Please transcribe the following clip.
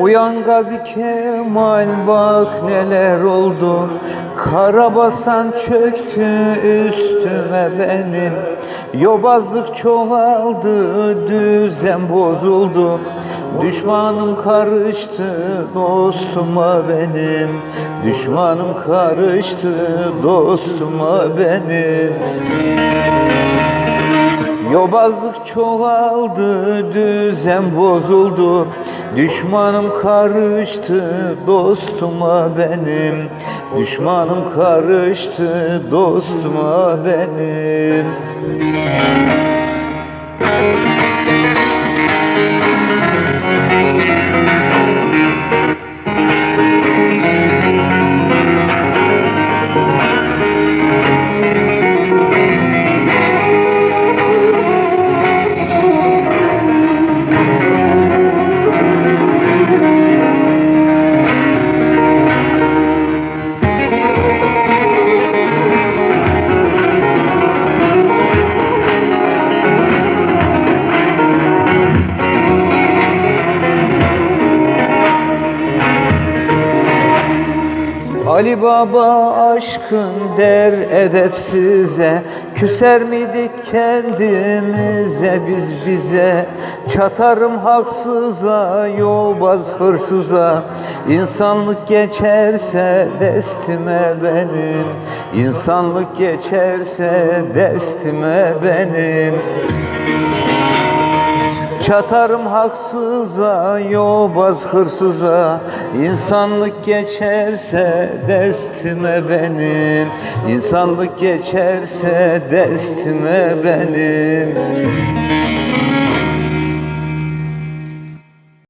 Uyan Gazi Kemal bak neler oldu. Karabasan çöktü üstüme benim. Yobazlık çoğaldı düzen bozuldu. Düşmanım karıştı dostuma benim. Düşmanım karıştı dostuma benim Yobazlık çoğaldı, düzen bozuldu. Düşmanım karıştı dostuma benim. Düşmanım karıştı dostuma benim Ali Baba aşkın der edepsize Küser miydik kendimize biz bize? Çatarım haksıza yobaz hırsıza. İnsanlık geçerse destime benim. İnsanlık geçerse destime benim Çatarım haksıza, yobaz hırsıza. İnsanlık geçerse destime benim. İnsanlık geçerse destime benim